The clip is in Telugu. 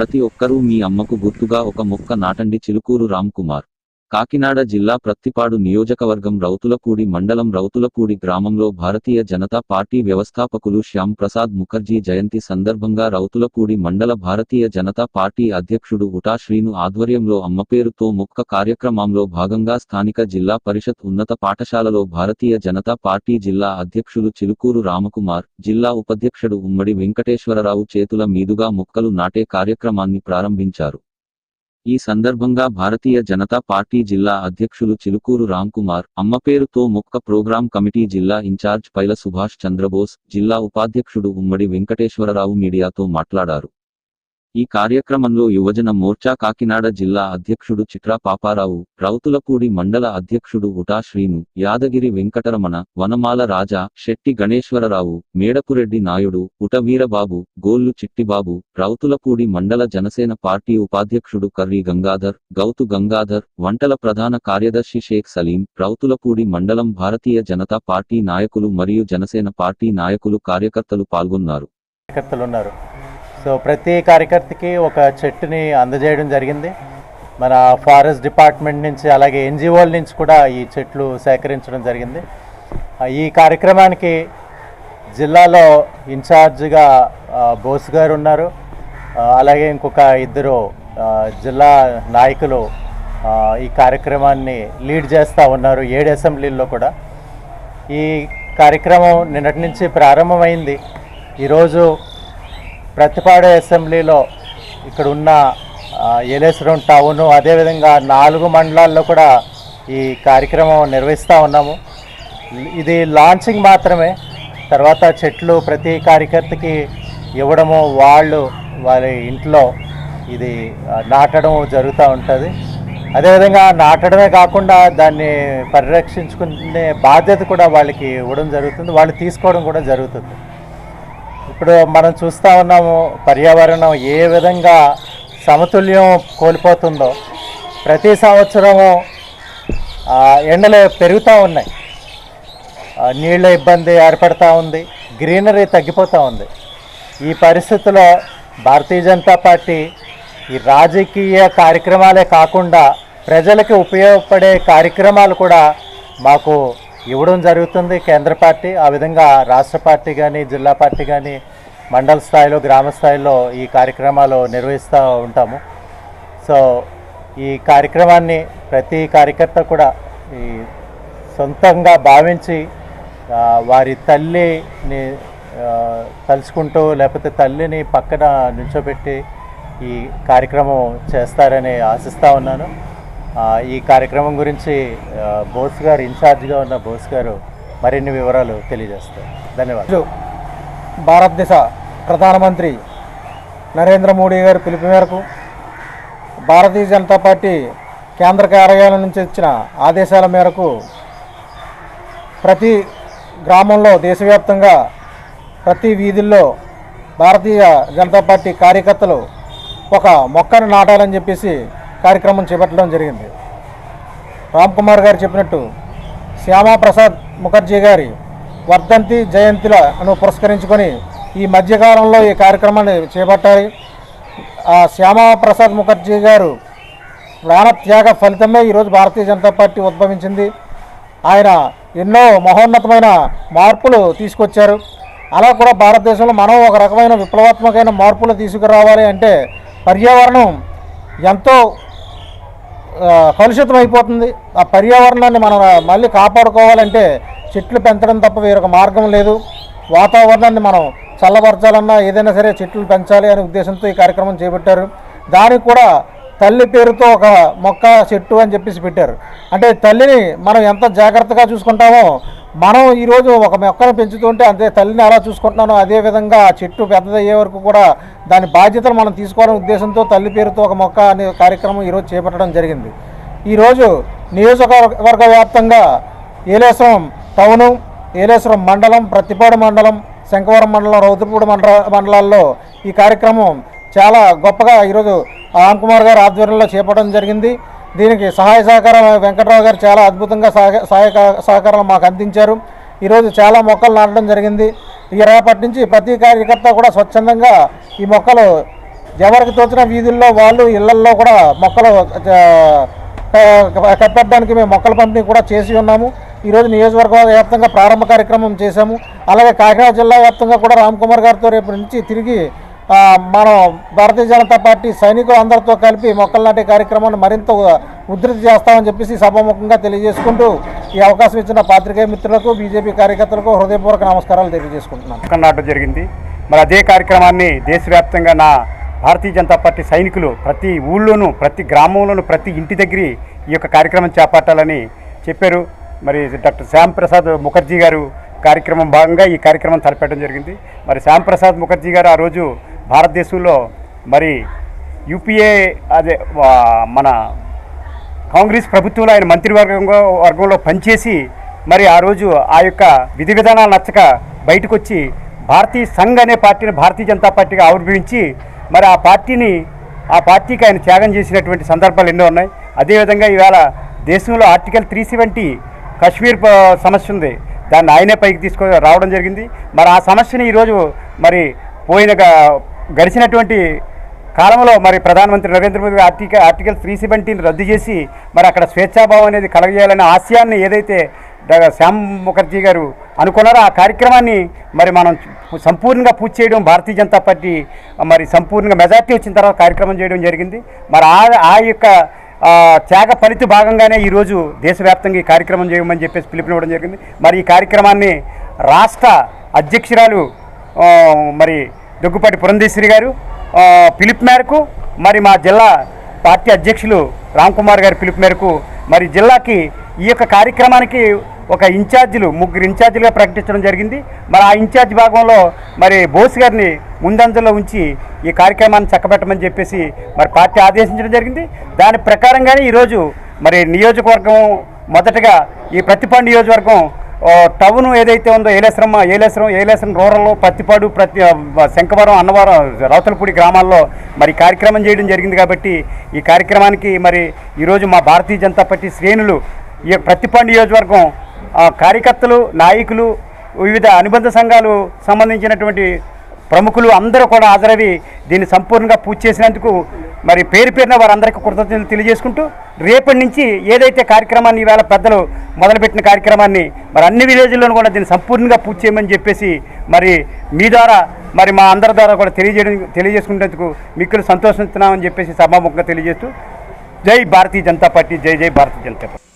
ప్రతి ఒక్కరూ మీ అమ్మకు గుర్తుగా ఒక మొక్క నాటండి. చిలుకూరు రామ్ కుమార్. కాకినాడ జిల్లా ప్రత్తిపాడు నియోజకవర్గం రౌతులపూడి మండలం రౌతులపూడి గ్రామంలో భారతీయ జనతా పార్టీ వ్యవస్థాపకులు శ్యామ్ ప్రసాద్ ముఖర్జీ జయంతి సందర్భంగా రౌతులపూడి మండల భారతీయ జనతా పార్టీ అధ్యక్షుడు ఉటా శ్రీను ఆధ్వర్యంలో అమ్మ పేరుతో మొక్క కార్యక్రమంలో భాగంగా స్థానిక జిల్లా పరిషత్ ఉన్నత పాఠశాలలో భారతీయ జనతా పార్టీ జిల్లా అధ్యక్షులు చిలుకూరు రామకుమార్ జిల్లా ఉపాధ్యక్షుడు ఉమ్మడి వెంకటేశ్వరరావు చేతుల మీదుగా మొక్కలు నాటే కార్యక్రమాన్ని ప్రారంభించారు. ఈ సందర్భంగా భారతీయ జనతా పార్టీ జిల్లా అధ్యక్షులు చిలుకూరు రామ్కుమార్ అమ్మ పేరుతో మొక్క ప్రోగ్రాం కమిటీ జిల్లా ఇన్ఛార్జ్ పైల సుభాష్ చంద్రబోస్ జిల్లా ఉపాధ్యక్షుడు ఉమ్మడి వెంకటేశ్వరరావు మీడియాతో మాట్లాడారు. ఈ కార్యక్రమంలో యువజన మోర్చా కాకినాడ జిల్లా అధ్యక్షుడు చిట్రా పాపారావు రౌతులపూడి మండల అధ్యక్షుడు ఉటా శ్రీను యాదగిరి వెంకటరమణ వనమాల రాజా శెట్టి గణేశ్వరరావు మేడపురెడ్డి నాయుడు ఉట వీరబాబు గోల్లు చిట్టిబాబు రౌతులపూడి మండల జనసేన పార్టీ ఉపాధ్యక్షుడు కర్రీ గంగాధర్ గౌతు గంగాధర్ వంటల ప్రధాన కార్యదర్శి షేక్ సలీం రౌతులపూడి మండలం భారతీయ జనతా పార్టీ నాయకులు మరియు జనసేన పార్టీ నాయకులు కార్యకర్తలు పాల్గొన్నారు. కార్యకర్తలు ఉన్నారు. సో ప్రతి కార్యకర్తకి ఒక చెట్టుని అందజేయడం జరిగింది. మన ఫారెస్ట్ డిపార్ట్మెంట్ నుంచి అలాగే ఎన్జిఓల నుంచి కూడా ఈ చెట్లు సేకరించడం జరిగింది. ఈ కార్యక్రమానికి జిల్లాలో ఇన్ఛార్జ్గా బోస్ గారు ఉన్నారు. అలాగే ఇంకొక ఇద్దరు జిల్లా నాయకులు ఈ కార్యక్రమాన్ని లీడ్ చేస్తూ ఉన్నారు ఏడు అసెంబ్లీల్లో కూడా. ఈ కార్యక్రమం నిన్నటి నుంచి ప్రారంభమైంది. ఈరోజు ప్రతిపాడు అసెంబ్లీలో ఇక్కడ ఉన్న ఏలేశ్వరం టౌను అదేవిధంగా నాలుగు మండలాల్లో కూడా ఈ కార్యక్రమం నిర్వహిస్తూ ఉన్నాము. ఇది లాంచింగ్ మాత్రమే. తర్వాత చెట్లు ప్రతి కార్యకర్తకి ఇవ్వడము వాళ్ళు వారి ఇంట్లో ఇది నాటడం జరుగుతూ ఉంటుంది. అదేవిధంగా నాటడమే కాకుండా దాన్ని పరిరక్షించుకునే బాధ్యత కూడా వాళ్ళకి ఇవ్వడం జరుగుతుంది. వాళ్ళు తీసుకోవడం కూడా జరుగుతుంది. ఇప్పుడు మనం చూస్తూ ఉన్నాము పర్యావరణం ఏ విధంగా సమతుల్యం కోల్పోతుందో. ప్రతి సంవత్సరము ఎండలు పెరుగుతూ ఉన్నాయి. నీళ్ళ ఇబ్బంది ఏర్పడుతూ ఉంది గ్రీనరీ తగ్గిపోతూ ఉంది. ఈ పరిస్థితిలో భారతీయ జనతా పార్టీ ఈ రాజకీయ కార్యక్రమాలే కాకుండా ప్రజలకు ఉపయోగపడే కార్యక్రమాలు కూడా మాకు ఇవ్వడం జరుగుతుంది. కేంద్ర పార్టీ ఆ విధంగా రాష్ట్ర పార్టీ కానీ జిల్లా పార్టీ కానీ మండల స్థాయిలో గ్రామ స్థాయిలో ఈ కార్యక్రమాలు నిర్వహిస్తూ ఉంటాము. సో ఈ కార్యక్రమాన్ని ప్రతి కార్యకర్త కూడా ఈ సొంతంగా భావించి వారి తల్లిని తలుచుకుంటూ లేకపోతే తల్లిని పక్కన నిల్చోబెట్టి ఈ కార్యక్రమం చేస్తారని ఆశిస్తూ ఉన్నాను. ఈ కార్యక్రమం గురించి బోస్ గారు ఇన్ఛార్జ్గా ఉన్న బోస్ గారు మరిన్ని వివరాలు తెలియజేస్తారు. ధన్యవాదాలు. భారతదేశ ప్రధానమంత్రి నరేంద్ర మోడీ గారి పిలుపు మేరకు భారతీయ జనతా పార్టీ కేంద్ర కార్యాలయం నుంచి ఇచ్చిన ఆదేశాల మేరకు ప్రతి గ్రామంలో దేశవ్యాప్తంగా ప్రతి వీధుల్లో భారతీయ జనతా పార్టీ కార్యకర్తలు ఒక మొక్కను నాటాలని చెప్పేసి కార్యక్రమం చేపట్టడం జరిగింది. రామ్ కుమార్ గారు చెప్పినట్టు శ్యామాప్రసాద్ ముఖర్జీ గారి వర్ధంతి జయంతిలను పురస్కరించుకొని ఈ మధ్యకాలంలో ఈ కార్యక్రమాన్ని చేపట్టాలి ఆ శ్యామాప్రసాద్ ముఖర్జీ గారు ప్రాణత్యాగ ఫలితమే ఈరోజు భారతీయ జనతా పార్టీ ఉద్భవించింది. ఆయన ఎన్నో మహోన్నతమైన మార్పులు తీసుకొచ్చారు. అలా కూడా భారతదేశంలో మనం ఒక రకమైన విప్లవాత్మకమైన మార్పులు తీసుకురావాలి అంటే పర్యావరణం ఎంతో కలుషితం అయిపోతుంది. ఆ పర్యావరణాన్ని మనం మళ్ళీ కాపాడుకోవాలంటే చెట్లు పెంచడం తప్ప వేరొక మార్గం లేదు. వాతావరణాన్ని మనం చల్లబరచాలన్నా ఏదైనా సరే చెట్లు పెంచాలి అనే ఉద్దేశంతో ఈ కార్యక్రమం చేపట్టారు. దానికి కూడా తల్లి పేరుతో ఒక మొక్క చెట్టు అని చెప్పేసి పెట్టారు. అంటే తల్లిని మనం ఎంత జాగ్రత్తగా చూసుకుంటామో మనం ఈరోజు ఒక మొక్కను పెంచుతుంటే అంతే తల్లిని ఎలా చూసుకుంటున్నానో అదే విధంగా ఆ చెట్టు పెద్దదయ్యే వరకు కూడా దాని బాధ్యతలు మనం తీసుకోవడం ఉద్దేశంతో తల్లి పేరుతో ఒక మొక్క అనే కార్యక్రమం ఈరోజు చేపట్టడం జరిగింది. ఈరోజు నియోజకవర్గ వ్యాప్తంగా ఏలేశ్వరం టౌను ఏలేశ్వరం మండలం ప్రతిపాడు మండలం శంకవరం మండలం రౌతుపూడి మండల మండలాల్లో ఈ కార్యక్రమం చాలా గొప్పగా ఈరోజు రామ్ కుమార్ గారి ఆధ్వర్యంలో చేపట్టడం జరిగింది. దీనికి సహాయ సహకారం వెంకట్రావు గారు చాలా అద్భుతంగా సహాయ సహకారాలు సహకారం మాకు అందించారు. ఈరోజు చాలా మొక్కలు నాటడం జరిగింది. ఈ రేపటి నుంచి ప్రతి కార్యకర్త కూడా స్వచ్ఛందంగా ఈ మొక్కలు ఎవరికి తోచిన వీధుల్లో వాళ్ళు ఇళ్ళల్లో కూడా మొక్కలు కట్టడానికి మేము మొక్కల పంపిణీ కూడా చేసి ఉన్నాము. ఈరోజు నియోజకవర్గ వ్యాప్తంగా ప్రారంభ కార్యక్రమం చేశాము. అలాగే కాకినాడ జిల్లా వ్యాప్తంగా కూడా రామ్ కుమార్ గారితో రేపు నుంచి తిరిగి మనం భారతీయ జనతా పార్టీ సైనికులు అందరితో కలిపి మొక్కలు నాటే కార్యక్రమాన్ని మరింత ఉధృతి చేస్తామని చెప్పేసి సభాముఖంగా తెలియజేసుకుంటూ ఈ అవకాశం ఇచ్చిన పాత్రికేయ మిత్రులకు బీజేపీ కార్యకర్తలకు హృదయపూర్వక నమస్కారాలు తెలియజేసుకుంటున్నాను. మొక్కలు నాటం జరిగింది. మరి అదే కార్యక్రమాన్ని దేశవ్యాప్తంగా నా భారతీయ జనతా పార్టీ సైనికులు ప్రతి ఊళ్ళోనూ ప్రతి గ్రామంలోనూ ప్రతి ఇంటి దగ్గర ఈ యొక్క కార్యక్రమం చేపట్టాలని చెప్పారు. మరి డాక్టర్ శ్యామ్ ప్రసాద్ ముఖర్జీ గారు కార్యక్రమం భాగంగా ఈ కార్యక్రమం తలపెట్టడం జరిగింది. మరి శ్యామ్ ప్రసాద్ ముఖర్జీ గారు ఆ రోజు భారతదేశంలో మరి యూపీఏ అదే మన కాంగ్రెస్ ప్రభుత్వంలో ఆయన మంత్రివర్గంలో వర్గంలో పనిచేసి మరి ఆ రోజు ఆ యొక్క విధి విధానాలు నచ్చక బయటకు వచ్చి భారతీయ సంఘ్ అనే పార్టీని భారతీయ జనతా పార్టీగా ఆవిర్భవించి మరి ఆ పార్టీని ఆ పార్టీకి ఆయన త్యాగం చేసినటువంటి సందర్భాలు ఎన్నో ఉన్నాయి. అదేవిధంగా ఇవాళ దేశంలో ఆర్టికల్ త్రీ సెవెంటీ కశ్మీర్ సమస్య ఉంది. దాన్ని ఆయనే పైకి తీసుకొని రావడం జరిగింది. మరి ఆ సమస్యని ఈరోజు మరి పోయిన గడిచినటువంటి కాలంలో మరి ప్రధానమంత్రి Narendra Modi article article three సెవెంటీని రద్దు చేసి మరి అక్కడ స్వేచ్ఛాభావం అనేది కలగజేయాలనే ఆశయాన్ని ఏదైతే శ్యామ్ ముఖర్జీ గారు అనుకున్నారో ఆ కార్యక్రమాన్ని మరి మనం సంపూర్ణంగా పూర్తి చేయడం భారతీయ జనతా పార్టీ మరి సంపూర్ణంగా మెజార్టీ వచ్చిన తర్వాత కార్యక్రమం చేయడం జరిగింది. మరి ఆ ఆ యొక్క త్యాగ ఫలిత భాగంగానే ఈరోజు దేశవ్యాప్తంగా ఈ కార్యక్రమం చేయమని చెప్పేసి పిలుపునివ్వడం జరిగింది. మరి ఈ కార్యక్రమాన్ని రాష్ట్ర అధ్యక్షురాలు మరి దగ్గుపాటి పురంధేశ్వరి గారు పిలుపు మేరకు మరి మా జిల్లా పార్టీ అధ్యక్షులు రామ్ కుమార్ గారి పిలుపు మేరకు మరి జిల్లాకి ఈ యొక్క కార్యక్రమానికి ఒక ఇన్ఛార్జీలు ముగ్గురు ఇన్ఛార్జీలుగా ప్రకటించడం జరిగింది. మరి ఆ ఇన్ఛార్జ్ భాగంలో మరి బోస్ గారిని ముందంజలో ఉంచి ఈ కార్యక్రమాన్ని చక్కబెట్టమని చెప్పేసి మరి పార్టీ ఆదేశించడం జరిగింది. దాని ప్రకారంగానే ఈరోజు మరి నియోజకవర్గం మొదటగా ఈ ప్రతిపాడు నియోజకవర్గం టౌన్ ఏదైతే ఉందో ఏలేశ్వరం ఏలేశ్వరం ఏలేశ్వరం రూరల్లో పత్తిపాడు ప్రతి శంఖవరం అన్నవరం రౌతలపూడి గ్రామాల్లో మరి కార్యక్రమం చేయడం జరిగింది కాబట్టి ఈ కార్యక్రమానికి మరి ఈరోజు మా భారతీయ జనతా పార్టీ శ్రేణులు ఈ యొక్క ప్రతిపాడు నియోజకవర్గం కార్యకర్తలు నాయకులు వివిధ అనుబంధ సంఘాలు సంబంధించినటువంటి ప్రముఖులు అందరూ కూడా హాజరవి దీన్ని సంపూర్ణంగా పూర్తి చేసినందుకు మరి పేరు పేరున వారందరికీ కృతజ్ఞతలు తెలియజేసుకుంటూ రేపటి నుంచి ఏదైతే కార్యక్రమాన్ని ఈవేళ పెద్దలు మొదలుపెట్టిన కార్యక్రమాన్ని మరి అన్ని విలేజ్లను కూడా దీన్ని సంపూర్ణంగా పూర్తి చేయమని చెప్పేసి మరి మీ ద్వారా మరి మా అందరి ద్వారా కూడా తెలియజేయడం తెలియజేసుకునేందుకు మిక్కులు సంతోషిస్తున్నామని చెప్పేసి సభాముఖంగా తెలియజేస్తూ జై భారతీయ జనతా పార్టీ జై జై భారతీయ జనతా పార్టీ.